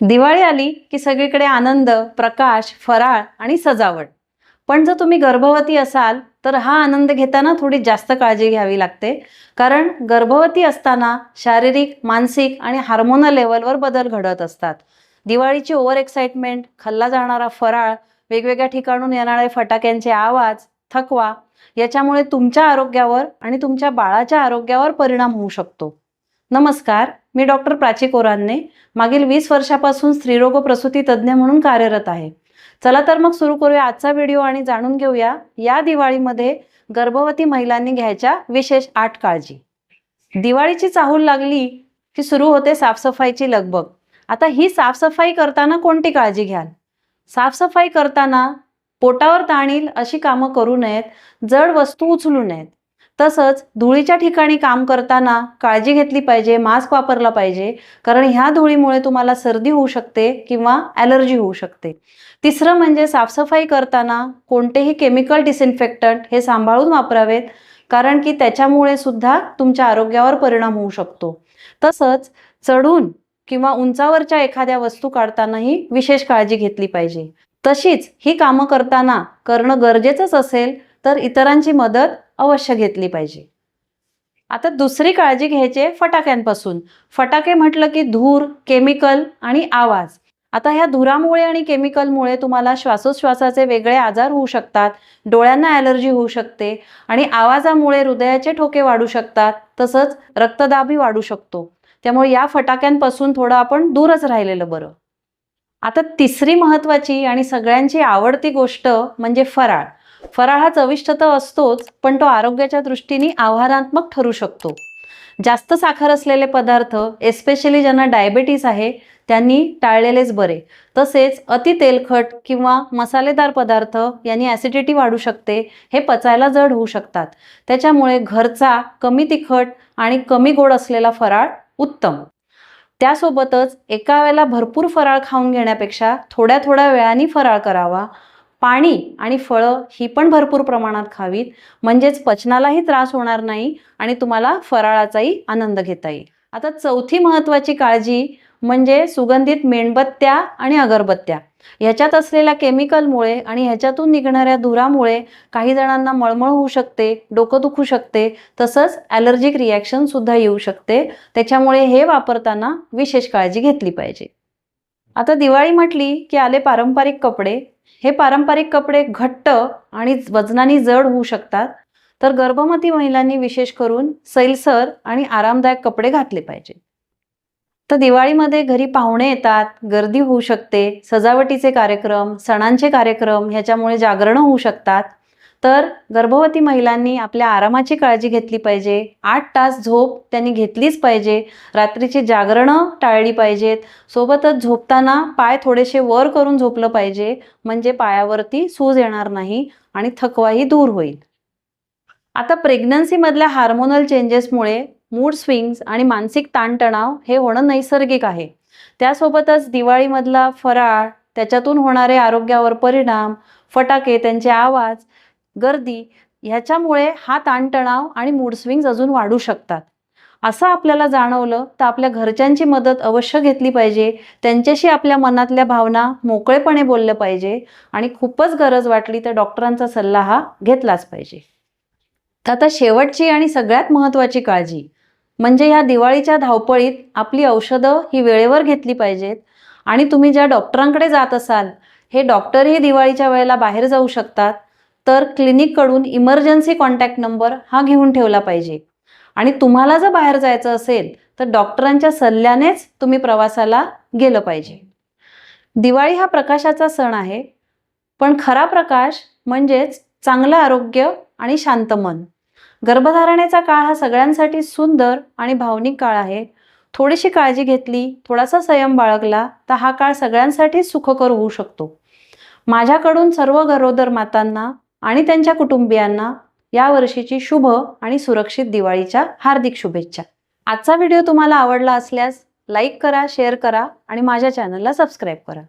दिवाळी आली की सगळीकडे आनंद प्रकाश फराळ आणि सजावट. पण जर तुम्ही गर्भवती असाल तर हा आनंद घेताना थोडी जास्त काळजी घ्यावी लागते. कारण गर्भवती असताना शारीरिक मानसिक आणि हार्मोनल लेवलवर बदल घडत असतात. दिवाळीची ओव्हर एक्साइटमेंट खाल्ला जाणारा फराळ वेगवेगळ्या ठिकाणून येणारे फटाक्यांचे आवाज थकवा याच्यामुळे तुमच्या आरोग्यावर आणि तुमच्या बाळाच्या आरोग्यावर परिणाम होऊ शकतो. नमस्कार मी डॉक्टर प्राची कोरांने मागील वीस वर्षापासून स्त्रीरोग प्रसूती तज्ज्ञ म्हणून कार्यरत आहे. चला तर मग सुरू करूया आजचा व्हिडिओ आणि जाणून घेऊया या दिवाळीमध्ये गर्भवती महिलांनी घ्यायच्या विशेष आठ काळजी. दिवाळीची चाहूल लागली की सुरू होते साफसफाईची लगबग. आता ही साफसफाई करताना कोणती काळजी घ्याल? साफसफाई करताना पोटावर ताणील अशी कामं करू नयेत जड वस्तू उचलू नयेत. तसंच धुळीच्या ठिकाणी काम करताना काळजी घेतली पाहिजे मास्क वापरला पाहिजे कारण ह्या धुळीमुळे तुम्हाला सर्दी होऊ शकते किंवा ॲलर्जी होऊ शकते. तिसरं म्हणजे साफसफाई करताना कोणतेही केमिकल डिसइन्फेक्टंट हे सांभाळून वापरावेत कारण की त्याच्यामुळे सुद्धा तुमच्या आरोग्यावर परिणाम होऊ शकतो. तसंच चढून किंवा उंचावरच्या एखाद्या वस्तू काढतानाही विशेष काळजी घेतली पाहिजे. तशीच ही कामं करताना करणं गरजेचंच असेल तर इतरांची मदत अवश्य घेतली पाहिजे. आता दुसरी काळजी घ्यायची आहे फटाक्यांपासून. फटाके म्हटलं की धूर केमिकल आणि आवाज. आता ह्या धुरामुळे आणि केमिकलमुळे तुम्हाला श्वासोच्छ्वासाचे वेगळे आजार होऊ शकतात डोळ्यांना ॲलर्जी होऊ शकते आणि आवाजामुळे हृदयाचे ठोके वाढू शकतात तसंच रक्तदाबही वाढू शकतो. त्यामुळे या फटाक्यांपासून थोडं आपण दूरच राहिलेलं बरं. आता तिसरी महत्त्वाची आणि सगळ्यांची आवडती गोष्ट म्हणजे फराळ. फराळ हा चविष्ट तर असतोच पण तो आरोग्याच्या दृष्टीने आव्हानात्मक ठरू शकतो. जास्त साखर असलेले पदार्थ एस्पेशली ज्यांना डायबेटीस आहे त्यांनी टाळलेलेच बरे. तसेच अति तेलखट किंवा मसालेदार पदार्थ यांनी ॲसिडिटी वाढू शकते हे पचायला जड होऊ शकतात. त्याच्यामुळे घरचा कमी तिखट आणि कमी गोड असलेला फराळ उत्तम. त्यासोबतच एका वेळेला भरपूर फराळ खाऊन घेण्यापेक्षा थोड्या थोड्या वेळाने फराळ करावा. पाणी आणि फळं ही पण भरपूर प्रमाणात खावीत. म्हणजेच पचनालाही त्रास होणार नाही आणि तुम्हाला फराळाचाही आनंद घेता येईल. आता चौथी महत्त्वाची काळजी म्हणजे सुगंधित मेणबत्त्या आणि अगरबत्त्या. ह्याच्यात असलेल्या केमिकलमुळे आणि ह्याच्यातून निघणाऱ्या धुरामुळे काही जणांना मळमळ होऊ शकते डोकं दुखू शकते तसंच ॲलर्जिक रिॲक्शन सुद्धा येऊ शकते. त्याच्यामुळे हे वापरताना विशेष काळजी घेतली पाहिजे. आता दिवाळी म्हटली की आले पारंपरिक कपडे. हे पारंपरिक कपडे घट्ट आणि वजनाने जड होऊ शकतात. तर गर्भवती महिलांनी विशेष करून सैलसर आणि आरामदायक कपडे घातले पाहिजे. तर दिवाळीमध्ये घरी पाहुणे येतात गर्दी होऊ शकते सजावटीचे कार्यक्रम सणांचे कार्यक्रम ह्याच्यामुळे जागरणं होऊ शकतात. तर गर्भवती महिलांनी आपल्या आरामाची काळजी घेतली पाहिजे. आठ तास झोप त्यांनी घेतलीच पाहिजे. रात्रीची जागरणं टाळली पाहिजेत. सोबतच झोपताना पाय थोडेसे वर करून झोपलं पाहिजे. म्हणजे पायावरती सूज येणार नाही आणि थकवाही दूर होईल. आता प्रेग्नन्सीमधल्या हार्मोनल चेंजेसमुळे मूड स्विंग्स आणि मानसिक ताणतणाव हे होणं नैसर्गिक आहे. त्यासोबतच दिवाळीमधला फराळ त्याच्यातून होणारे आरोग्यावर परिणाम फटाके त्यांचे आवाज गर्दी ह्याच्यामुळे हा ताणतणाव आणि मूड स्विंग्स अजून वाढू शकतात. असं आपल्याला जाणवलं तर आपल्या घरच्यांची मदत अवश्य घेतली पाहिजे. त्यांच्याशी आपल्या मनातल्या भावना मोकळेपणे बोललं पाहिजे आणि खूपच गरज वाटली तर डॉक्टरांचा सल्ला हा घेतलाच पाहिजे. तर आता शेवटची आणि सगळ्यात महत्त्वाची काळजी म्हणजे ह्या दिवाळीच्या धावपळीत आपली औषधं ही वेळेवर घेतली पाहिजेत आणि तुम्ही ज्या डॉक्टरांकडे जात असाल हे डॉक्टरही दिवाळीच्या वेळेला बाहेर जाऊ शकतात. तर क्लिनिककडून इमर्जन्सी कॉन्टॅक्ट नंबर हा घेऊन ठेवला पाहिजे. आणि तुम्हाला जर बाहेर जायचं असेल तर डॉक्टरांच्या सल्ल्यानेच तुम्ही प्रवासाला गेलं पाहिजे. दिवाळी हा प्रकाशाचा सण आहे पण खरा प्रकाश म्हणजेच चांगलं आरोग्य आणि शांत मन. गर्भधारणेचा काळ हा सगळ्यांसाठी सुंदर आणि भावनिक काळ आहे. थोडीशी काळजी घेतली थोडासा संयम बाळगला तर हा काळ सगळ्यांसाठी सुखकर होऊ शकतो. माझ्याकडून सर्व गरोदर मातांना आणि त्यांच्या कुटुंबियांना या वर्षीची शुभ आणि सुरक्षित दिवाळीच्या हार्दिक शुभेच्छा. आजचा व्हिडिओ तुम्हाला आवडला असल्यास लाईक करा शेअर करा आणि माझ्या चॅनलला सबस्क्राईब करा.